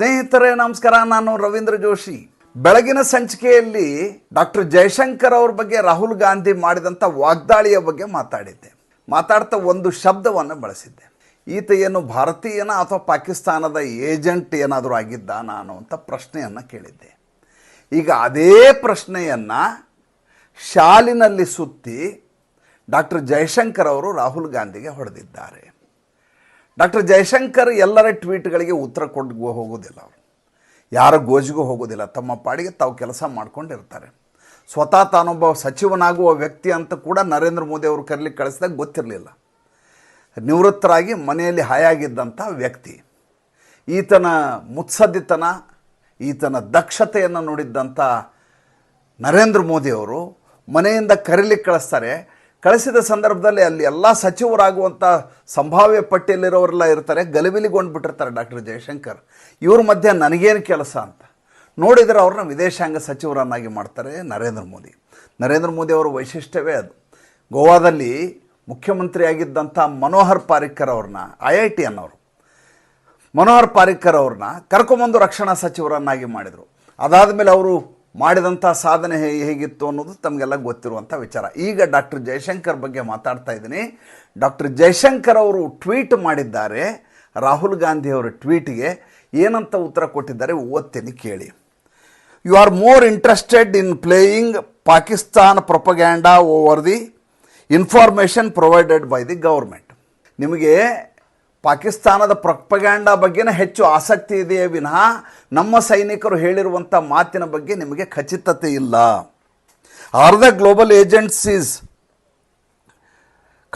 ಸ್ನೇಹಿತರೇ, ನಮಸ್ಕಾರ. ನಾನು ರವೀಂದ್ರ ಜೋಶಿ. ಬೆಳಗಿನ ಸಂಚಿಕೆಯಲ್ಲಿ ಡಾಕ್ಟರ್ ಜಯಶಂಕರ್ ಅವ್ರ ಬಗ್ಗೆ, ರಾಹುಲ್ ಗಾಂಧಿ ಮಾಡಿದಂಥ ವಾಗ್ದಾಳಿಯ ಬಗ್ಗೆ ಮಾತಾಡಿದ್ದೆ. ಮಾತಾಡ್ತಾ ಒಂದು ಶಬ್ದವನ್ನು ಬಳಸಿದ್ದೆ. ಈತ ಏನು ಭಾರತೀಯನ ಅಥವಾ ಪಾಕಿಸ್ತಾನದ ಏಜೆಂಟ್ ಏನಾದರೂ ಆಗಿದ್ದ ನಾನು ಅಂತ ಪ್ರಶ್ನೆಯನ್ನು ಕೇಳಿದ್ದೆ. ಈಗ ಅದೇ ಪ್ರಶ್ನೆಯನ್ನು ಶಾಲಿನಲ್ಲಿ ಸುತ್ತಿ ಡಾಕ್ಟರ್ ಜಯಶಂಕರ್ ಅವರು ರಾಹುಲ್ ಗಾಂಧಿಗೆ ಹೊಡೆದಿದ್ದಾರೆ. ಡಾಕ್ಟರ್ ಜಯಶಂಕರ್ ಎಲ್ಲರ ಟ್ವೀಟ್ಗಳಿಗೆ ಉತ್ತರ ಕೊಟ್ಟು ಹೋಗೋದಿಲ್ಲ ಅವರು. ಯಾರ ಗೋಜಿಗೂ ಹೋಗೋದಿಲ್ಲ. ತಮ್ಮ ಪಾಡಿಗೆ ತಾವು ಕೆಲಸ ಮಾಡ್ಕೊಂಡಿರ್ತಾರೆ. ಸ್ವತಃ ತಾನೊಬ್ಬ ಸಚಿವನಾಗುವ ವ್ಯಕ್ತಿ ಅಂತ ಕೂಡ ನರೇಂದ್ರ ಮೋದಿ ಅವರು ಕರೀಲಿಕ್ಕೆ ಕಳಿಸಿದಾಗ ಗೊತ್ತಿರಲಿಲ್ಲ. ನಿವೃತ್ತರಾಗಿ ಮನೆಯಲ್ಲಿ ಹಾಯಾಗಿದ್ದಂಥ ವ್ಯಕ್ತಿ, ಈತನ ಮುತ್ಸದ್ದಿತನ, ಈತನ ದಕ್ಷತೆಯನ್ನು ನೋಡಿದ್ದಂಥ ನರೇಂದ್ರ ಮೋದಿಯವರು ಮನೆಯಿಂದ ಕರೀಲಿಕ್ಕೆ ಕಳಿಸ್ತಾರೆ. ಕಳಿಸಿದ ಸಂದರ್ಭದಲ್ಲಿ ಅಲ್ಲಿ ಎಲ್ಲ ಸಚಿವರಾಗುವಂಥ ಸಂಭಾವ್ಯ ಪಟ್ಟಿಯಲ್ಲಿರೋರೆಲ್ಲ ಇರ್ತಾರೆ ಗಲಿಬಿಲಿಗೊಂಡು ಬಿಟ್ಟಿರ್ತಾರೆ ಡಾಕ್ಟರ್ ಜಯಶಂಕರ್ ಇವ್ರ ಮಧ್ಯೆ ನನಗೇನು ಕೆಲಸ ಅಂತ? ನೋಡಿದರೆ ಅವ್ರನ್ನ ವಿದೇಶಾಂಗ ಸಚಿವರನ್ನಾಗಿ ಮಾಡ್ತಾರೆ ನರೇಂದ್ರ ಮೋದಿ. ನರೇಂದ್ರ ಮೋದಿ ಅವರ ವೈಶಿಷ್ಟ್ಯವೇ ಅದು. ಗೋವಾದಲ್ಲಿ ಮುಖ್ಯಮಂತ್ರಿಯಾಗಿದ್ದಂಥ ಮನೋಹರ್ ಪಾರಿಕರ್ ಅವ್ರನ್ನ, ಐ ಐ ಟಿ ಅನ್ನೋರು ಮನೋಹರ್ ಪಾರಿಕರ್ ಅವ್ರನ್ನ ಕರ್ಕೊಂಬಂದು ರಕ್ಷಣಾ ಸಚಿವರನ್ನಾಗಿ ಮಾಡಿದರು. ಅದಾದ ಮೇಲೆ ಅವರು ಮಾಡಿದಂಥ ಸಾಧನೆ ಹೇಗಿತ್ತು ಅನ್ನೋದು ತಮಗೆಲ್ಲ ಗೊತ್ತಿರುವಂಥ ವಿಚಾರ. ಈಗ ಡಾಕ್ಟರ್ ಜಯಶಂಕರ್ ಬಗ್ಗೆ ಮಾತಾಡ್ತಾ ಇದ್ದೀನಿ. ಡಾಕ್ಟರ್ ಜಯಶಂಕರ್ ಅವರು ಟ್ವೀಟ್ ಮಾಡಿದ್ದಾರೆ. ರಾಹುಲ್ ಗಾಂಧಿ ಅವರ ಟ್ವೀಟ್ಗೆ ಏನಂತ ಉತ್ತರ ಕೊಟ್ಟಿದ್ದಾರೆ ಓದ್ತೀನಿ ಕೇಳಿ. You are more interested in playing Pakistan propaganda over the information provided by the government ನಿಮಗೆ ಪಾಕಿಸ್ತಾನದ ಪ್ರೊಪಗ್ಯಾಂಡಾ ಬಗ್ಗೆನೇ ಹೆಚ್ಚು ಆಸಕ್ತಿ ಇದೆಯೇ ವಿನಃ ನಮ್ಮ ಸೈನಿಕರು ಹೇಳಿರುವಂಥ ಮಾತಿನ ಬಗ್ಗೆ ನಿಮಗೆ ಖಚಿತತೆ ಇಲ್ಲ. Are the global agencies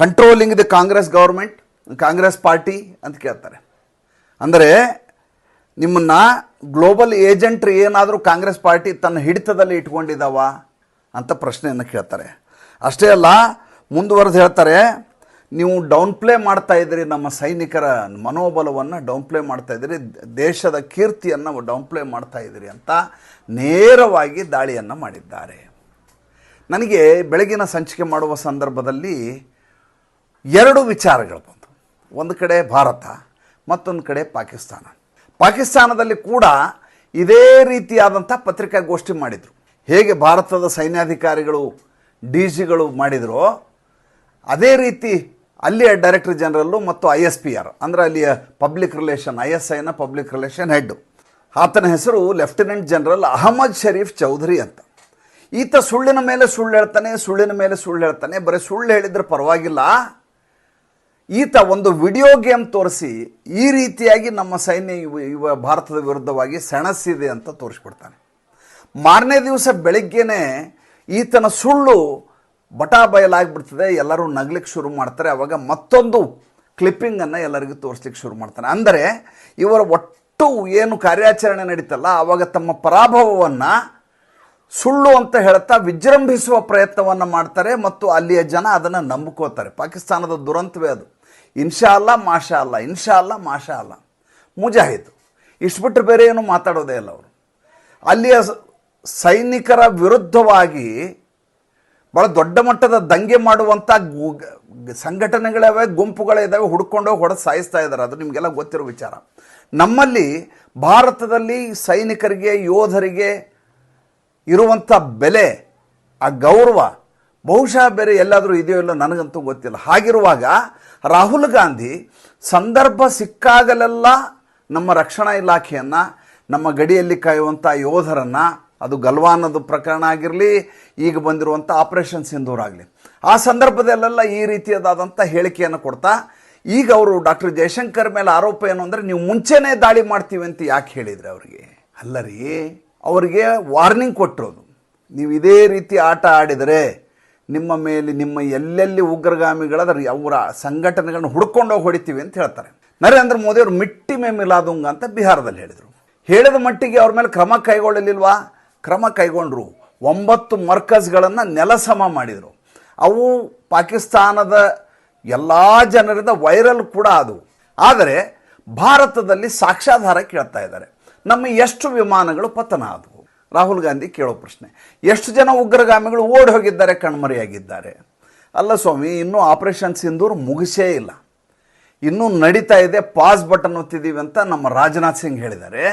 controlling the Congress government Congress party ಅಂತ ಕೇಳ್ತಾರೆ. ಅಂದರೆ ನಿಮ್ಮನ್ನು ಗ್ಲೋಬಲ್ ಏಜೆಂಟ್ರು ಏನಾದರೂ ಕಾಂಗ್ರೆಸ್ ಪಾರ್ಟಿ ತನ್ನ ಹಿಡಿತದಲ್ಲಿ ಇಟ್ಕೊಂಡಿದ್ದಾವ ಅಂತ ಪ್ರಶ್ನೆಯನ್ನು ಕೇಳ್ತಾರೆ. ಅಷ್ಟೇ ಅಲ್ಲ, ಮುಂದುವರೆದು ಹೇಳ್ತಾರೆ ನೀವು ಡೌನ್ ಪ್ಲೇ ಮಾಡ್ತಾ ಇದ್ದೀರಿ, ನಮ್ಮ ಸೈನಿಕರ ಮನೋಬಲವನ್ನು ಡೌನ್ ಪ್ಲೇ ಮಾಡ್ತಾ ಇದ್ದೀರಿ, ದೇಶದ ಕೀರ್ತಿಯನ್ನು ಡೌನ್ ಪ್ಲೇ ಮಾಡ್ತಾ ಇದ್ದೀರಿ ಅಂತ ನೇರವಾಗಿ ದಾಳಿಯನ್ನು ಮಾಡಿದ್ದಾರೆ. ನನಗೆ ಬೆಳಗಿನ ಸಂಚಿಕೆ ಮಾಡುವ ಸಂದರ್ಭದಲ್ಲಿ ಎರಡು ವಿಚಾರಗಳು ಬಂತು ಒಂದು ಕಡೆ ಭಾರತ, ಮತ್ತೊಂದು ಕಡೆ ಪಾಕಿಸ್ತಾನ. ಪಾಕಿಸ್ತಾನದಲ್ಲಿ ಕೂಡ ಇದೇ ರೀತಿಯಾದಂಥ ಪತ್ರಿಕಾಗೋಷ್ಠಿ ಮಾಡಿದರು. ಹೇಗೆ ಭಾರತದ ಸೈನ್ಯಾಧಿಕಾರಿಗಳು, ಡಿ ಜಿಗಳು ಮಾಡಿದರೋ, ಅದೇ ರೀತಿ ಅಲ್ಲಿಯ ಡೈರೆಕ್ಟರ್ ಜನರಲ್ಲು ಮತ್ತು ಐ ಎಸ್ ಪಿ ಆರ್ ಅಂದರೆ ಅಲ್ಲಿಯ ಪಬ್ಲಿಕ್ ರಿಲೇಷನ್ ಐ ಎಸ್ ಐನ ಪಬ್ಲಿಕ್ ರಿಲೇಷನ್ ಹೆಡ್ಡು ಆತನ ಹೆಸರು ಲೆಫ್ಟಿನೆಂಟ್ ಜನರಲ್ ಅಹಮದ್ ಶರೀಫ್ ಚೌಧರಿ ಅಂತ. ಈತ ಸುಳ್ಳಿನ ಮೇಲೆ ಸುಳ್ಳು ಹೇಳ್ತಾನೆ, ಸುಳ್ಳಿನ ಮೇಲೆ ಸುಳ್ಳು ಹೇಳ್ತಾನೆ, ಬರೀ ಸುಳ್ಳು ಹೇಳಿದ್ರೆ ಪರವಾಗಿಲ್ಲ. ಈತ ಒಂದು ವಿಡಿಯೋ ಗೇಮ್ ತೋರಿಸಿ, ಈ ರೀತಿಯಾಗಿ ನಮ್ಮ ಸೈನ್ಯ ಇವ ಭಾರತದ ವಿರುದ್ಧವಾಗಿ ಸೆಣಸಿದೆ ಅಂತ ತೋರಿಸ್ಕೊಡ್ತಾನೆ. ಮಾರನೇ ದಿವಸ ಬೆಳಿಗ್ಗೆನೆ ಈತನ ಸುಳ್ಳು ಬಟಾ ಬಯಲಾಗಿಬಿಡ್ತದೆ ಎಲ್ಲರೂ ನಗ್ಲಿಕ್ಕೆ ಶುರು ಮಾಡ್ತಾರೆ, ಅವಾಗ ಮತ್ತೊಂದು ಕ್ಲಿಪ್ಪಿಂಗನ್ನು ಎಲ್ಲರಿಗೂ ತೋರಿಸ್ಲಿಕ್ಕೆ ಶುರು ಮಾಡ್ತಾನೆ ಅಂದರೆ ಇವರ ಒಟ್ಟು ಏನು ಕಾರ್ಯಾಚರಣೆ ನಡೀತಲ್ಲ ಆವಾಗ ತಮ್ಮ ಪರಾಭವವನ್ನು ಸುಳ್ಳು ಅಂತ ಹೇಳ್ತಾ ವಿಜೃಂಭಿಸುವ ಪ್ರಯತ್ನವನ್ನು ಮಾಡ್ತಾರೆ ಮತ್ತು ಅಲ್ಲಿಯ ಜನ ಅದನ್ನು ನಂಬ್ಕೋತಾರೆ. ಪಾಕಿಸ್ತಾನದ ದುರಂತವೇ ಅದು. ಇನ್ಶಾ ಅಲ್ಲ ಮಾಷಾ ಅಲ್ಲ ಇನ್ಶಾ ಅಲ್ಲ ಮಾಷಾ ಅಲ್ಲ ಮುಜಾಹಿದ್. ಇಷ್ಟು ಬಿಟ್ಟರೆ ಬೇರೆ ಏನು ಮಾತಾಡೋದೇ ಇಲ್ಲ ಅವರು. ಅಲ್ಲಿಯ ಸೈನಿಕರ ವಿರುದ್ಧವಾಗಿ ಭಾಳ ದೊಡ್ಡ ಮಟ್ಟದ ದಂಗೆ ಮಾಡುವಂಥ ಸಂಘಟನೆಗಳಿವೆ ಗುಂಪುಗಳಿದ್ದಾವೆ ಹುಡ್ಕೊಂಡು ಹೊಡೆದು ಸಾಯಿಸ್ತಾ ಇದ್ದಾರೆ ಅದು ನಿಮಗೆಲ್ಲ ಗೊತ್ತಿರೋ ವಿಚಾರ. ನಮ್ಮಲ್ಲಿ ಭಾರತದಲ್ಲಿ ಸೈನಿಕರಿಗೆ, ಯೋಧರಿಗೆ ಇರುವಂಥ ಬೆಲೆ, ಆ ಗೌರವ ಬಹುಶಃ ಬೇರೆ ಎಲ್ಲಾದರೂ ಇದೆಯೋ ಇಲ್ಲೋ ನನಗಂತೂ ಗೊತ್ತಿಲ್ಲ. ಹಾಗಿರುವಾಗ ರಾಹುಲ್ ಗಾಂಧಿ ಸಂದರ್ಭ ಸಿಕ್ಕಾಗಲೆಲ್ಲ ನಮ್ಮ ರಕ್ಷಣಾ ಇಲಾಖೆಯನ್ನು, ನಮ್ಮ ಗಡಿಯಲ್ಲಿ ಕಾಯುವಂಥ ಯೋಧರನ್ನು ಅದು ಗಲ್ವಾನದ ಪ್ರಕರಣ ಆಗಿರಲಿ, ಈಗ ಬಂದಿರುವಂಥ ಆಪರೇಷನ್ ಸಿಂಧೂರ್ ಆಗಲಿ. ಆ ಸಂದರ್ಭದಲ್ಲೆಲ್ಲ ಈ ರೀತಿಯದಾದಂಥ ಹೇಳಿಕೆಯನ್ನು ಕೊಡ್ತಾ, ಈಗ ಅವರು ಡಾಕ್ಟರ್ ಜಯಶಂಕರ್ ಮೇಲೆ ಆರೋಪ ಏನು ಅಂದರೆ, ನೀವು ಮುಂಚೆನೇ ದಾಳಿ ಮಾಡ್ತೀವಿ ಅಂತ ಯಾಕೆ ಹೇಳಿದರೆ ಅವರಿಗೆ? ಅಲ್ಲ ರೀ, ಅವರಿಗೆ ವಾರ್ನಿಂಗ್ ಕೊಟ್ಟಿರೋದು. ನೀವು ಇದೇ ರೀತಿ ಆಟ ಆಡಿದರೆ, ನಿಮ್ಮ ಮೇಲೆ ನಿಮ್ಮ ಎಲ್ಲೆಲ್ಲಿ ಉಗ್ರಗಾಮಿಗಳಾದ್ರೆ ಅವರ ಸಂಘಟನೆಗಳನ್ನ ಹುಡ್ಕೊಂಡೋಗಿ ಹೊಡಿತೀವಿ ಅಂತ ಹೇಳ್ತಾರೆ. ನರೇಂದ್ರ ಮೋದಿ ಅವರು ಮಿಟ್ಟಿ ಮೇ ಮಿಲಾದುಂಗ ಅಂತ ಬಿಹಾರದಲ್ಲಿ ಹೇಳಿದರು. ಹೇಳಿದ ಮಟ್ಟಿಗೆ ಅವ್ರ ಮೇಲೆ ಕ್ರಮ ಕೈಗೊಳ್ಳಲಿಲ್ವಾ? ಕ್ರಮ ಕೈಗೊಂಡರು. ಒಂಬತ್ತು ಮರ್ಕಜ್ಗಳನ್ನು ನೆಲಸಮ ಮಾಡಿದರು. ಅವು ಪಾಕಿಸ್ತಾನದ ಎಲ್ಲ ಜನರಿಂದ ವೈರಲ್ ಕೂಡ ಅದು ಆದರೆ ಭಾರತದಲ್ಲಿ ಸಾಕ್ಷ್ಯಾಧಾರ ಕೇಳ್ತಾ ಇದ್ದಾರೆ. ನಮ್ಮ ಎಷ್ಟು ವಿಮಾನಗಳು ಪತನ ಆದವು? ರಾಹುಲ್ ಗಾಂಧಿ ಕೇಳೋ ಪ್ರಶ್ನೆ. ಎಷ್ಟು ಜನ ಉಗ್ರಗಾಮಿಗಳು ಓಡಿ ಹೋಗಿದ್ದಾರೆ, ಕಣ್ಮರೆಯಾಗಿದ್ದಾರೆ? ಅಲ್ಲ ಸ್ವಾಮಿ, ಇನ್ನೂ ಆಪರೇಷನ್ ಸಿಂಧೂರ್ ಮುಗಿಸೇ ಇಲ್ಲ. ಇನ್ನೂ ನಡೀತಾ ಇದೆ, ಪಾಸ್ ಬಟನ್ ಒತ್ತಿದ್ದೀವಿ ಅಂತ ನಮ್ಮ ರಾಜನಾಥ್ ಸಿಂಗ್ ಹೇಳಿದ್ದಾರೆ.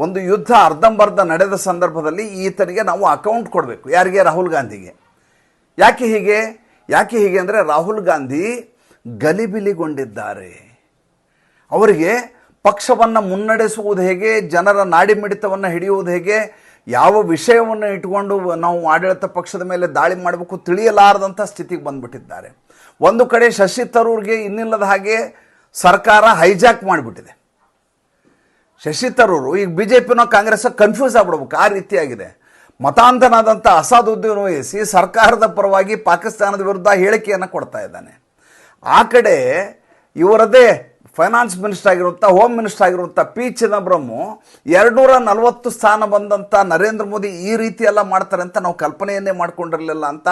ಒಂದು ಯುದ್ಧ ಅರ್ಧಂಬರ್ಧ ನಡೆದ ಸಂದರ್ಭದಲ್ಲಿ ಈತನಿಗೆ ನಾವು ಅಕೌಂಟ್ ಕೊಡಬೇಕು. ಯಾರಿಗೆ? ರಾಹುಲ್ ಗಾಂಧಿಗೆ. ಯಾಕೆ ಹೀಗೆ? ಯಾಕೆ ಹೀಗೆ ಅಂದರೆ ರಾಹುಲ್ ಗಾಂಧಿ ಗಲಿಬಿಲಿಗೊಂಡಿದ್ದಾರೆ. ಅವರಿಗೆ ಪಕ್ಷವನ್ನು ಮುನ್ನಡೆಸುವುದು ಹೇಗೆ, ಜನರ ನಾಡಿಮಿಡಿತವನ್ನು ಹಿಡಿಯುವುದು ಹೇಗೆ, ಯಾವ ವಿಷಯವನ್ನು ಇಟ್ಕೊಂಡು ನಾವು ಆಡಳಿತ ಪಕ್ಷದ ಮೇಲೆ ದಾಳಿ ಮಾಡಬೇಕು ತಿಳಿಯಲಾರದಂಥ ಸ್ಥಿತಿಗೆ ಬಂದುಬಿಟ್ಟಿದ್ದಾರೆ. ಒಂದು ಕಡೆ ಶಶಿ ತರೂರ್ಗೆ ಇನ್ನಿಲ್ಲದ ಹಾಗೆ ಸರ್ಕಾರ ಹೈಜಾಕ್ ಮಾಡಿಬಿಟ್ಟಿದೆ. ಶಶಿ ತರೂರು ಈಗ ಬಿ ಜೆ ಪಿನೋ ಕಾಂಗ್ರೆಸ್ ಕನ್ಫ್ಯೂಸ್ ಆಗ್ಬಿಡ್ಬೇಕು. ಆ ರೀತಿಯಾಗಿದೆ. ಮತಾಂಧನಾದಂಥ ಅಸಾದುದ್ದೀನ್ ವಹಿಸಿ ಸರ್ಕಾರದ ಪರವಾಗಿ ಪಾಕಿಸ್ತಾನದ ವಿರುದ್ಧ ಹೇಳಿಕೆಯನ್ನು ಕೊಡ್ತಾ ಇದ್ದಾನೆ. ಆ ಕಡೆ ಇವರದೇ ಫೈನಾನ್ಸ್ ಮಿನಿಸ್ಟರ್ ಆಗಿರುವಂಥ ಹೋಮ್ ಮಿನಿಸ್ಟರ್ ಆಗಿರುವಂಥ ಪಿ ಚಿದಂಬರಮು ಎರಡುನೂರ ನಲವತ್ತು ಸ್ಥಾನ ಬಂದಂಥ ನರೇಂದ್ರ ಮೋದಿ ಈ ರೀತಿ ಎಲ್ಲ ಮಾಡ್ತಾರೆ ಅಂತ ನಾವು ಕಲ್ಪನೆಯನ್ನೇ ಮಾಡ್ಕೊಂಡಿರಲಿಲ್ಲ ಅಂತ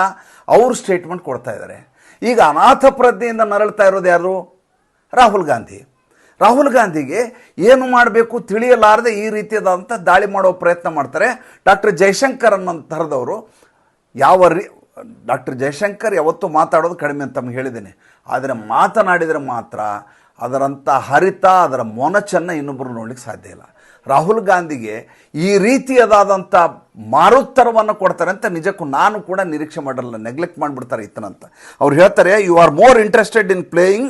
ಅವರು ಸ್ಟೇಟ್ಮೆಂಟ್ ಕೊಡ್ತಾ ಇದ್ದಾರೆ. ಈಗ ಅನಾಥ ಪ್ರಜ್ಞೆಯಿಂದ ನರಳ್ತಾ ಇರೋದು ಯಾರು? ರಾಹುಲ್ ಗಾಂಧಿ. ರಾಹುಲ್ ಗಾಂಧಿಗೆ ಏನು ಮಾಡಬೇಕು ತಿಳಿಯಲಾರದೆ ಈ ರೀತಿಯಾದಂಥ ದಾಳಿ ಮಾಡೋ ಪ್ರಯತ್ನ ಮಾಡ್ತಾರೆ. ಡಾಕ್ಟರ್ ಜಯಶಂಕರ್ ಅನ್ನೋಂಥರದವರು ಯಾವ ರೀ, ಡಾಕ್ಟರ್ ಜಯಶಂಕರ್ ಯಾವತ್ತೂ ಮಾತಾಡೋದು ಕಡಿಮೆ ಅಂತ ತಮಗೆ ಹೇಳಿದ್ದೀನಿ. ಆದರೆ ಮಾತನಾಡಿದರೆ ಮಾತ್ರ ಅದರಂಥ ಹರಿತ, ಅದರ ಮೊನಚನ್ನು ಇನ್ನೊಬ್ಬರು ನೋಡಲಿಕ್ಕೆ ಸಾಧ್ಯ ಇಲ್ಲ. ರಾಹುಲ್ ಗಾಂಧಿಗೆ ಈ ರೀತಿಯದಾದಂಥ ಮಾರುತ್ತರವನ್ನು ಕೊಡ್ತಾರೆ ಅಂತ ನಿಜಕ್ಕೂ ನಾನು ಕೂಡ ನಿರೀಕ್ಷೆ ಮಾಡಲ್ಲ ನೆಗ್ಲೆಕ್ಟ್ ಮಾಡಿಬಿಡ್ತಾರೆ ಇತ್ತನಂತ ಅವ್ರು ಹೇಳ್ತಾರೆ you are more interested in playing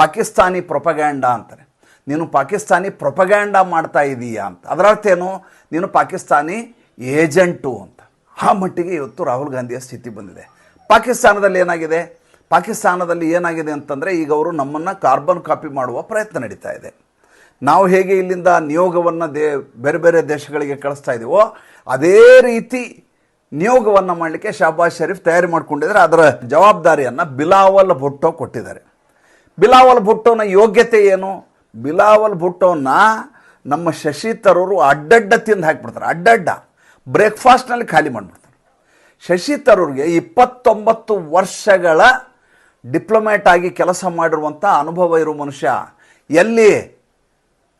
Pakistani propaganda ಅಂತಾರೆ. ನೀನು ಪಾಕಿಸ್ತಾನಿ ಪ್ರೊಪಗ್ಯಾಂಡ ಮಾಡ್ತಾ ಇದೀಯಾ ಅಂತ. ಅದರ ಅರ್ಥ ಏನು? ನೀನು ಪಾಕಿಸ್ತಾನಿ ಏಜೆಂಟು ಅಂತ. ಆ ಮಟ್ಟಿಗೆ ಇವತ್ತು ರಾಹುಲ್ ಗಾಂಧಿಯ ಸ್ಥಿತಿ ಬಂದಿದೆ. ಪಾಕಿಸ್ತಾನದಲ್ಲಿ ಏನಾಗಿದೆ? ಪಾಕಿಸ್ತಾನದಲ್ಲಿ ಏನಾಗಿದೆ ಅಂತಂದರೆ ಈಗ ಅವರು ನಮ್ಮನ್ನು ಕಾರ್ಬನ್ ಕಾಪಿ ಮಾಡುವ ಪ್ರಯತ್ನ ನಡೀತಾ ಇದೆ. ನಾವು ಹೇಗೆ ಇಲ್ಲಿಂದ ನಿಯೋಗವನ್ನು ದೇ, ಬೇರೆ ಬೇರೆ ದೇಶಗಳಿಗೆ ಕಳಿಸ್ತಾ ಇದ್ದೀವೋ ಅದೇ ರೀತಿ ನಿಯೋಗವನ್ನು ಮಾಡಲಿಕ್ಕೆ ಶಹಬಾಜ್ ಶರೀಫ್ ತಯಾರಿ ಮಾಡಿಕೊಂಡಿದ್ದಾರೆ. ಅದರ ಜವಾಬ್ದಾರಿಯನ್ನು ಬಿಲಾವಲ್ ಭುಟ್ಟೋ ಕೊಟ್ಟಿದ್ದಾರೆ. ಬಿಲಾವಲ್ ಭುಟ್ಟೋನ ಯೋಗ್ಯತೆ ಏನು? ಬಿಲಾವಲ್ ಭುಟ್ಟೋನ ನಮ್ಮ ಶಶಿ ತರೂರು ಅಡ್ಡಡ್ಡ ತಿಂದು ಹಾಕಿಬಿಡ್ತಾರೆ, ಅಡ್ಡಡ್ಡ. ಬ್ರೇಕ್ಫಾಸ್ಟ್ನಲ್ಲಿ ಖಾಲಿ ಮಾಡಿಬಿಡ್ತಾರೆ. ಶಶಿ ತರೂರ್ಗೆ ಇಪ್ಪತ್ತೊಂಬತ್ತು ವರ್ಷಗಳ ಡಿಪ್ಲೊಮ್ಯಾಟ್ ಆಗಿ ಕೆಲಸ ಮಾಡಿರುವಂಥ ಅನುಭವ ಇರುವ ಮನುಷ್ಯ ಎಲ್ಲಿ?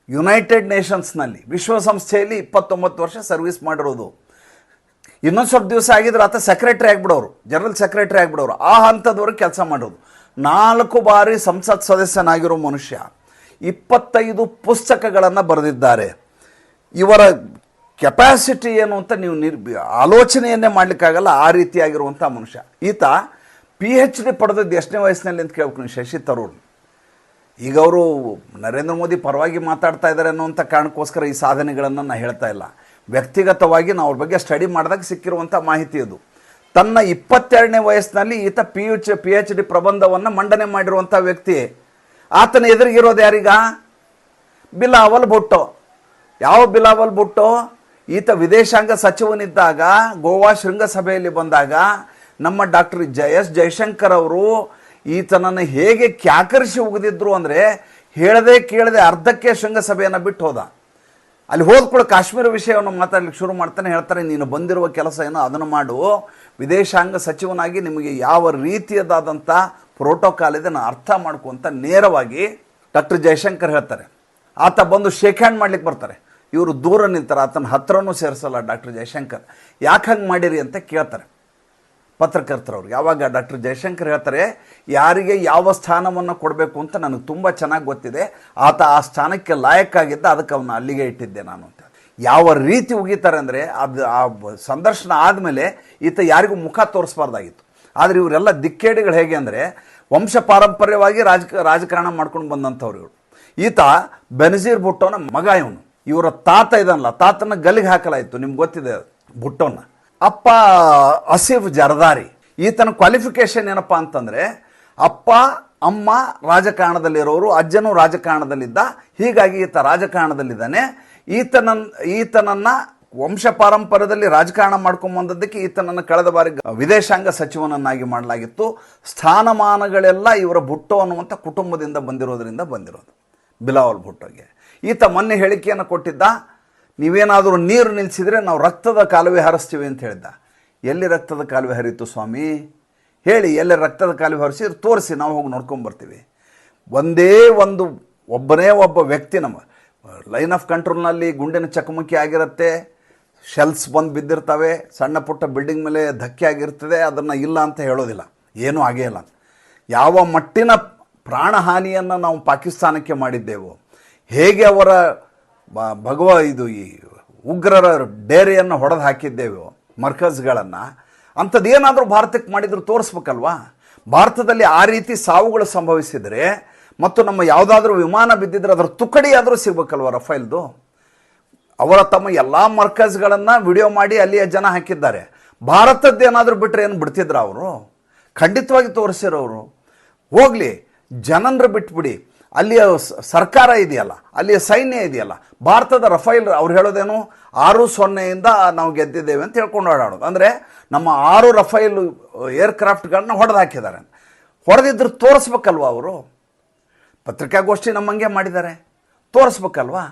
ಯುನೈಟೆಡ್ ನೇಷನ್ಸ್ನಲ್ಲಿ, ವಿಶ್ವಸಂಸ್ಥೆಯಲ್ಲಿ ಇಪ್ಪತ್ತೊಂಬತ್ತು ವರ್ಷ ಸರ್ವಿಸ್ ಮಾಡಿರೋದು. ಇನ್ನೊಂದು ಸ್ವಲ್ಪ ದಿವಸ ಆಗಿದ್ರೆ ಆತ ಸೆಕ್ರೆಟ್ರಿ ಆಗಿಬಿಡೋರು, ಜನರಲ್ ಸೆಕ್ರೆಟ್ರಿ ಆಗಿಬಿಡೋರು. ಆ ಹಂತದವರೆಗೆ ಕೆಲಸ ಮಾಡೋದು ನಾಲ್ಕು ಬಾರಿ ಸಂಸತ್ ಸದಸ್ಯನಾಗಿರೋ ಮನುಷ್ಯ ಇಪ್ಪತ್ತೈದು ಪುಸ್ತಕಗಳನ್ನು ಬರೆದಿದ್ದಾರೆ. ಇವರ ಕೆಪಾಸಿಟಿ ಏನು ಅಂತ ನೀವು ನಿರ್, ಆಲೋಚನೆಯನ್ನೇ ಮಾಡಲಿಕ್ಕಾಗಲ್ಲ, ಆ ರೀತಿಯಾಗಿರುವಂಥ ಮನುಷ್ಯ. ಈತ ಪಿ ಎಚ್ ಡಿ ಪಡೆದದ್ದು ಎಷ್ಟನೇ ವಯಸ್ಸಿನಲ್ಲಿ ಅಂತ ಕೇಳ್ಬೇಕು ಶಶಿ ತರೂರ್. ಈಗ ಅವರು ನರೇಂದ್ರ ಮೋದಿ ಪರವಾಗಿ ಮಾತಾಡ್ತಾ ಇದ್ದಾರೆ ಅನ್ನುವಂಥ ಕಾರಣಕ್ಕೋಸ್ಕರ ಈ ಸಾಧನೆಗಳನ್ನು ನಾನು ಹೇಳ್ತಾ ಇಲ್ಲ. ವ್ಯಕ್ತಿಗತವಾಗಿ ನಾವು ಅವ್ರ ಬಗ್ಗೆ ಸ್ಟಡಿ ಮಾಡಿದಾಗ ಸಿಕ್ಕಿರುವಂಥ ಮಾಹಿತಿ ಅದು. ತನ್ನ ಇಪ್ಪತ್ತೆರಡನೇ ವಯಸ್ಸಿನಲ್ಲಿ ಈತ P H P H D ಪ್ರಬಂಧವನ್ನು ಮಂಡನೆ ಮಾಡಿರುವಂಥ ವ್ಯಕ್ತಿ ಆತನ ಎದುರಿಗಿರೋದು ಯಾರೀಗ? ಬಿಲಾವಲ್ ಭುಟ್ಟು. ಯಾವ ಬಿಲಾವಲ್ ಭುಟ್ಟು? ಈತ ವಿದೇಶಾಂಗ ಸಚಿವನಿದ್ದಾಗ, ಗೋವಾ ಶೃಂಗಸಭೆಯಲ್ಲಿ ಬಂದಾಗ, ನಮ್ಮ ಡಾಕ್ಟರ್ ಜಯ ಎಸ್ ಜಯಶಂಕರ್ ಅವರು ಈತನನ್ನು ಹೇಗೆ ಕ್ಯಾಕರಿಸಿ ಉಗಿದಿದ್ರು ಅಂದರೆ ಹೇಳದೆ ಕೇಳದೆ ಅರ್ಧಕ್ಕೆ ಶೃಂಗಸಭೆಯನ್ನು ಬಿಟ್ಟು ಹೋದ. ಅಲ್ಲಿ ಹೋದ ಕೂಡ ಕಾಶ್ಮೀರ ವಿಷಯವನ್ನು ಮಾತಾಡಲಿಕ್ಕೆ ಶುರು ಮಾಡ್ತಾನೆ, ಹೇಳ್ತಾರೆ, ನೀನು ಬಂದಿರುವ ಕೆಲಸ ಏನೋ ಅದನ್ನು ಮಾಡು. ವಿದೇಶಾಂಗ ಸಚಿವನಾಗಿ ನಿಮಗೆ ಯಾವ ರೀತಿಯದಾದಂಥ ಪ್ರೋಟೋಕಾಲ್ ಇದೆ, ನಾನು ಅರ್ಥ ಮಾಡ್ಕೊಂತ ನೇರವಾಗಿ ಡಾಕ್ಟರ್ ಜಯಶಂಕರ್ ಹೇಳ್ತಾರೆ. ಆತ ಬಂದು ಶೇಕ್ ಹ್ಯಾಂಡ್ ಮಾಡ್ಲಿಕ್ಕೆ ಬರ್ತಾರೆ. ಇವರು ದೂರ ನಿಂತಾರೆ ಆತನ ಹತ್ರನೂ ಸೇರಿಸಲ್ಲ ಡಾಕ್ಟರ್ ಜಯಶಂಕರ್. ಯಾಕೆ ಹಂಗೆ ಮಾಡಿರಿ ಅಂತ ಕೇಳ್ತಾರೆ. ಪತ್ರಕರ್ತರವ್ರಿಗೆ ಯಾವಾಗ ಡಾಕ್ಟರ್ ಜಯಶಂಕರ್ ಹೇಳ್ತಾರೆ, ಯಾರಿಗೆ ಯಾವ ಸ್ಥಾನವನ್ನು ಕೊಡಬೇಕು ಅಂತ ನನಗೆ ತುಂಬ ಚೆನ್ನಾಗಿ ಗೊತ್ತಿದೆ. ಆತ ಆ ಸ್ಥಾನಕ್ಕೆ ಲಾಯಕ್ಕಾಗಿದ್ದ ಅದಕ್ಕೆ ಅವನ್ನ ಅಲ್ಲಿಗೆ ಇಟ್ಟಿದ್ದೆ ನಾನು ಅಂತ. ಯಾವ ರೀತಿ ಉಗಿತಾರೆ ಅಂದರೆ, ಅದು ಆ ಸಂದರ್ಶನ ಆದಮೇಲೆ ಈತ ಯಾರಿಗೂ ಮುಖ ತೋರಿಸ್ಬಾರ್ದಾಗಿತ್ತು. ಆದರೆ ಇವರೆಲ್ಲ ದಿಕ್ಕೇಡಿಗಳು ಹೇಗೆ ಅಂದರೆ ವಂಶ ಪಾರಂಪರ್ಯವಾಗಿ ರಾಜಕ ರಾಜಕಾರಣ ಮಾಡ್ಕೊಂಡು ಬಂದಂಥವ್ರು ಇವರು. ಈತ ಬೆನಜೀರ್ ಭುಟ್ಟೋನ ಮಗ ಇವನು. ಇವರ ತಾತ ಇದನ್ನಲ್ಲ ತಾತನ ಗಲ್ಲಿಗೆ ಹಾಕಲಾಯಿತು, ನಿಮ್ಗೆ ಗೊತ್ತಿದೆ ಭುಟ್ಟೋನ. ಅಪ್ಪ ಅಸೀಫ್ ಜರ್ದಾರಿ, ಈತನ ಕ್ವಾಲಿಫಿಕೇಶನ್ ಏನಪ್ಪ ಅಂತಂದರೆ, ಅಪ್ಪ, ಅಮ್ಮ ರಾಜಕಾರಣದಲ್ಲಿರೋರು, ಅಜ್ಜನೂ ರಾಜಕಾರಣದಲ್ಲಿದ್ದ, ಹೀಗಾಗಿ ಈತ ರಾಜಕಾರಣದಲ್ಲಿದ್ದಾನೆ. ಈತನ ಈತನನ್ನು ವಂಶ ಪಾರಂಪರ್ಯದಲ್ಲಿ ರಾಜಕಾರಣ ಮಾಡ್ಕೊಂಬಂದದ್ದಕ್ಕೆ ಈತನನ್ನು ಕಳೆದ ಬಾರಿ ವಿದೇಶಾಂಗ ಸಚಿವನನ್ನಾಗಿ ಮಾಡಲಾಗಿತ್ತು. ಸ್ಥಾನಮಾನಗಳೆಲ್ಲ ಇವರ ಭುಟ್ಟೋ ಅನ್ನುವಂಥ ಕುಟುಂಬದಿಂದ ಬಂದಿರೋದರಿಂದ ಬಂದಿರೋದು. ಬಿಲಾವಲ್ ಭುಟ್ಟೋಗೆ. ಈತ ಮೊನ್ನೆ ಹೇಳಿಕೆಯನ್ನು ಕೊಟ್ಟಿದ್ದ, ನೀವೇನಾದರೂ ನೀರು ನಿಲ್ಲಿಸಿದರೆ ನಾವು ರಕ್ತದ ಕಾಲುವೆ ಹರಿಸ್ತೀವಿ ಅಂತ ಹೇಳಿದ್ದ. ಎಲ್ಲಿ ರಕ್ತದ ಕಾಲುವೆ ಹರಿತು ಸ್ವಾಮಿ? ಹೇಳಿ, ಎಲ್ಲಿ ರಕ್ತದ ಕಾಲುವೆ ಹರಿಸಿ ತೋರಿಸಿ, ನಾವು ಹೋಗಿ ನೋಡ್ಕೊಂಬರ್ತೀವಿ ಒಂದೇ ಒಂದು, ಒಬ್ಬನೇ ಒಬ್ಬ ವ್ಯಕ್ತಿ ನಮ್ಮ ಲೈನ್ ಆಫ್ ಕಂಟ್ರೋಲ್ನಲ್ಲಿ ಗುಂಡಿನ ಚಕಮಕಿ ಆಗಿರುತ್ತೆ. ಶೆಲ್ಸ್ ಬಂದು ಬಿದ್ದಿರ್ತವೆ, ಸಣ್ಣ ಪುಟ್ಟ ಬಿಲ್ಡಿಂಗ್ ಮೇಲೆ ಧಕ್ಕೆ ಆಗಿರ್ತದೆ, ಅದನ್ನು ಇಲ್ಲ ಅಂತ ಹೇಳೋದಿಲ್ಲ. ಏನೂ ಆಗೇ ಇಲ್ಲ. ಯಾವ ಮಟ್ಟಿನ ಪ್ರಾಣಹಾನಿಯನ್ನು ನಾವು ಪಾಕಿಸ್ತಾನಕ್ಕೆ ಮಾಡಿದ್ದೆವು, ಹೇಗೆ ಅವರ ಭಗವ ಇದು ಈ ಉಗ್ರರ ಡೇರೆಯನ್ನು ಹೊಡೆದು ಹಾಕಿದ್ದೇವೆ ಮರ್ಕಜ್ಗಳನ್ನು ಅಂಥದ್ದೇನಾದರೂ ಭಾರತಕ್ಕೆ ಮಾಡಿದ್ರು ತೋರಿಸ್ಬೇಕಲ್ವಾ? ಭಾರತದಲ್ಲಿ ಆ ರೀತಿ ಸಾವುಗಳು ಸಂಭವಿಸಿದರೆ, ಮತ್ತು ನಮ್ಮ ಯಾವುದಾದ್ರೂ ವಿಮಾನ ಬಿದ್ದಿದ್ರೆ ಅದರ ತುಕಡಿಯಾದರೂ ಆದರೂ ಸಿಗ್ಬೇಕಲ್ವ ರಫೇಲ್ದು? ಅವರ ತಮ್ಮ ಎಲ್ಲ ಮರ್ಕಜ್ಗಳನ್ನು ವಿಡಿಯೋ ಮಾಡಿ ಅಲ್ಲಿಯ ಜನ ಹಾಕಿದ್ದಾರೆ. ಭಾರತದ್ದು ಏನಾದರೂ ಬಿಟ್ಟರೆ ಏನು ಬಿಡ್ತಿದ್ರ ಅವರು? ಖಂಡಿತವಾಗಿ ತೋರಿಸಿರೋರು ಹೋಗಲಿ, ಜನನ್ರು ಬಿಟ್ಬಿಡಿ. ಅಲ್ಲಿಯ ಸರ್ಕಾರ ಇದೆಯಲ್ಲ, ಅಲ್ಲಿಯ ಸೈನ್ಯ ಇದೆಯಲ್ಲ, ಭಾರತದ ರಫೈಲ್ ಅವ್ರು ಹೇಳೋದೇನು? ಆರು ಸೊನ್ನೆಯಿಂದ ನಾವು ಗೆದ್ದಿದ್ದೇವೆ ಅಂತ ಹೇಳ್ಕೊಂಡು ಓಡಾಡೋದು. ಅಂದರೆ ನಮ್ಮ ಆರು ರಫೈಲ್ ಏರ್ಕ್ರಾಫ್ಟ್ಗಳನ್ನ ಹೊಡೆದು ಹಾಕಿದ್ದಾರೆ ಹೊಡೆದಿದ್ರು ತೋರಿಸ್ಬೇಕಲ್ವ ಅವರು? ಪತ್ರಿಕಾಗೋಷ್ಠಿ ನಮ್ಮಂಗೆ ಮಾಡಿದ್ದಾರೆ. ತೋರಿಸ್ಬೇಕಲ್ವಾ?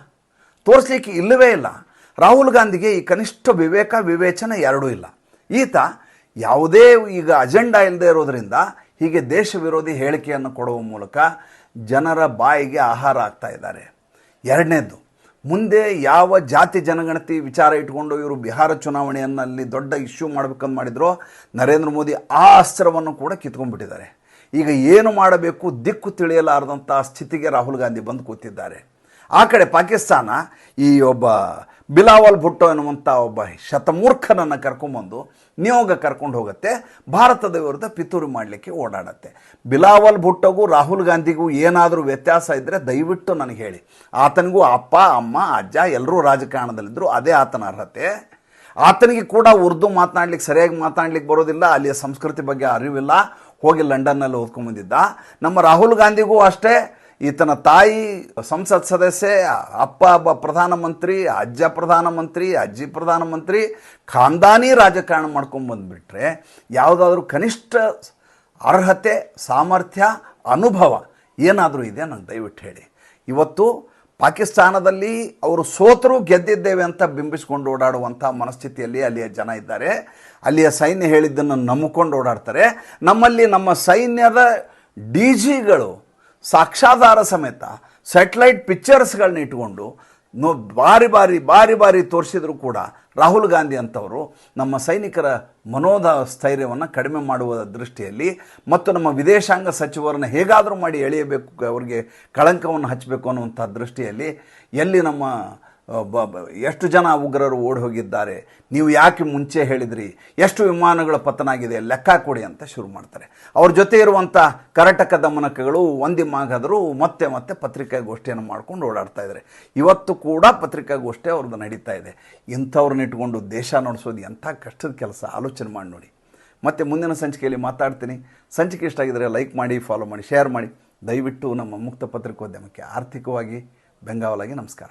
ತೋರಿಸ್ಲಿಕ್ಕೆ ಇಲ್ಲವೇ ಇಲ್ಲ. ರಾಹುಲ್ ಗಾಂಧಿಗೆ ಈ ಕನಿಷ್ಠ ವಿವೇಕ, ವಿವೇಚನೆ ಎರಡೂ ಇಲ್ಲ. ಈತ ಯಾವುದೇ ಈಗ ಅಜೆಂಡಾ ಇಲ್ಲದೆ ಇರೋದರಿಂದ ಹೀಗೆ ದೇಶ ವಿರೋಧಿ ಹೇಳಿಕೆಯನ್ನು ಕೊಡುವ ಮೂಲಕ ಜನರ ಬಾಯಿಗೆ ಆಹಾರ ಆಗ್ತಾ ಇದ್ದಾರೆ. ಎರಡನೇದು ಮುಂದೆ ಯಾವ ಜಾತಿ ಜನಗಣತಿ ವಿಚಾರ ಇಟ್ಕೊಂಡು ಇವರು ಬಿಹಾರ ಚುನಾವಣೆಯನ್ನಲ್ಲಿ ದೊಡ್ಡ ಇಶ್ಯೂ ಮಾಡಬೇಕಂತ ಮಾಡಿದ್ರು ನರೇಂದ್ರ ಮೋದಿ ಆ ಅಸ್ತ್ರವನ್ನು ಕೂಡ ಕಿತ್ಕೊಂಡ್ಬಿಟ್ಟಿದ್ದಾರೆ. ಈಗ ಏನು ಮಾಡಬೇಕು ದಿಕ್ಕು ತಿಳಿಯಲಾರದಂಥ ಸ್ಥಿತಿಗೆ ರಾಹುಲ್ ಗಾಂಧಿ ಬಂದು ಕೂತಿದ್ದಾರೆ. ಆ ಕಡೆ ಪಾಕಿಸ್ತಾನ ಈ ಒಬ್ಬ ಬಿಲಾವಲ್ ಭುಟ್ಟೋ ಎನ್ನುವಂಥ ಒಬ್ಬ ಶತಮೂರ್ಖನನ್ನು ಕರ್ಕೊಂಬಂದು ನಿಯೋಗ ಕರ್ಕೊಂಡು ಹೋಗುತ್ತೆ. ಭಾರತದ ವಿರುದ್ಧ ಪಿತೂರು ಮಾಡಲಿಕ್ಕೆ ಓಡಾಡತ್ತೆ. ಬಿಲಾವಲ್ ಭುಟ್ಟಗೂ ರಾಹುಲ್ ಗಾಂಧಿಗೂ ಏನಾದರೂ ವ್ಯತ್ಯಾಸ ಇದ್ದರೆ ದಯವಿಟ್ಟು ನನಗೆ ಹೇಳಿ. ಆತನಿಗೂ ಅಪ್ಪ, ಅಮ್ಮ, ಅಜ್ಜ ಎಲ್ಲರೂ ರಾಜಕಾರಣದಲ್ಲಿದ್ದರು ಅದೇ ಆತನ ಅರ್ಹತೆ. ಆತನಿಗೆ ಕೂಡ ಉರ್ದು ಮಾತನಾಡ್ಲಿಕ್ಕೆ, ಸರಿಯಾಗಿ ಮಾತನಾಡ್ಲಿಕ್ಕೆ ಬರೋದಿಲ್ಲ. ಅಲ್ಲಿಯ ಸಂಸ್ಕೃತಿ ಬಗ್ಗೆ ಅರಿವಿಲ್ಲ. ಹೋಗಿ ಲಂಡನ್ನಲ್ಲಿ ಓದ್ಕೊಂಬಂದಿದ್ದ ನಮ್ಮ ರಾಹುಲ್ ಗಾಂಧಿಗೂ ಅಷ್ಟೇ. ಈತನ ತಾಯಿ ಸಂಸತ್ ಸದಸ್ಯೆ, ಅಪ್ಪ, ಅಬ್ಬ ಪ್ರಧಾನಮಂತ್ರಿ, ಅಜ್ಜ ಪ್ರಧಾನಮಂತ್ರಿ, ಅಜ್ಜಿ ಪ್ರಧಾನಮಂತ್ರಿ, ಖಾನ್ದಾನಿ ರಾಜಕಾರಣ ಮಾಡ್ಕೊಂಡು ಬಂದುಬಿಟ್ರೆ ಯಾವುದಾದ್ರೂ ಕನಿಷ್ಠ ಅರ್ಹತೆ, ಸಾಮರ್ಥ್ಯ, ಅನುಭವ ಏನಾದರೂ ಇದೆ ನಂಗೆ ದಯವಿಟ್ಟು ಹೇಳಿ. ಇವತ್ತು ಪಾಕಿಸ್ತಾನದಲ್ಲಿ ಅವರು ಸೋತರು ಗೆದ್ದಿದ್ದೇವೆ ಅಂತ ಬಿಂಬಿಸ್ಕೊಂಡು ಓಡಾಡುವಂಥ ಮನಸ್ಥಿತಿಯಲ್ಲಿ ಅಲ್ಲಿಯ ಜನ ಇದ್ದಾರೆ. ಅಲ್ಲಿಯ ಸೈನ್ಯ ಹೇಳಿದ್ದನ್ನು ನಂಬಿಕೊಂಡು ಓಡಾಡ್ತಾರೆ. ನಮ್ಮಲ್ಲಿ ನಮ್ಮ ಸೈನ್ಯದ ಡಿ ಜಿಗಳು ಸಾಕ್ಷಾಧಾರ ಸಮೇತ ಸ್ಯಾಟಲೈಟ್ ಪಿಕ್ಚರ್ಸ್ಗಳನ್ನ ಇಟ್ಕೊಂಡು ನೋ ಬಾರಿ ಬಾರಿ ಬಾರಿ ಬಾರಿ ತೋರಿಸಿದ್ರು ಕೂಡ ರಾಹುಲ್ ಗಾಂಧಿ ಅಂಥವರು ನಮ್ಮ ಸೈನಿಕರ ಮನೋಧ ಸ್ಥೈರ್ಯವನ್ನು ಕಡಿಮೆ ಮಾಡುವ ದೃಷ್ಟಿಯಲ್ಲಿ ಮತ್ತು ನಮ್ಮ ವಿದೇಶಾಂಗ ಸಚಿವರನ್ನ ಹೇಗಾದರೂ ಮಾಡಿ ಎಳೆಯಬೇಕು, ಅವರಿಗೆ ಕಳಂಕವನ್ನು ಹಚ್ಚಬೇಕು ಅನ್ನುವಂಥ ದೃಷ್ಟಿಯಲ್ಲಿ ಎಲ್ಲಿ ನಮ್ಮ ಎಷ್ಟು ಜನ ಉಗ್ರರು ಓಡಿ ಹೋಗಿದ್ದಾರೆ, ನೀವು ಯಾಕೆ ಮುಂಚೆ ಹೇಳಿದ್ರಿ, ಎಷ್ಟು ವಿಮಾನಗಳ ಪತನ ಆಗಿದೆ ಲೆಕ್ಕ ಕೊಡಿ ಅಂತ ಶುರು ಮಾಡ್ತಾರೆ. ಅವ್ರ ಜೊತೆ ಇರುವಂಥ ಕರಟಕ ದಮನಕಗಳು ಒಂದಿಮ್ಮಾಗಾದರೂ ಮತ್ತೆ ಮತ್ತೆ ಪತ್ರಿಕಾಗೋಷ್ಠಿಯನ್ನು ಮಾಡ್ಕೊಂಡು ಓಡಾಡ್ತಾ ಇದ್ದಾರೆ. ಇವತ್ತು ಕೂಡ ಪತ್ರಿಕಾಗೋಷ್ಠಿ ಅವ್ರದ್ದು ನಡೀತಾ ಇದೆ. ಇಂಥವ್ರನ್ನ ಇಟ್ಕೊಂಡು ದೇಶ ನಡೆಸೋದು ಎಂಥ ಕಷ್ಟದ ಕೆಲಸ, ಆಲೋಚನೆ ಮಾಡಿ ನೋಡಿ. ಮತ್ತೆ ಮುಂದಿನ ಸಂಚಿಕೆಯಲ್ಲಿ ಮಾತಾಡ್ತೀನಿ. ಸಂಚಿಕೆ ಇಷ್ಟ ಆಗಿದರೆ ಲೈಕ್ ಮಾಡಿ, ಫಾಲೋ ಮಾಡಿ, ಶೇರ್ ಮಾಡಿ. ದಯವಿಟ್ಟು ನಮ್ಮ ಮುಕ್ತ ಪತ್ರಿಕೋದ್ಯಮಕ್ಕೆ ಆರ್ಥಿಕವಾಗಿ ಬೆಂಗಾವಲಾಗಿ ನಮಸ್ಕಾರ.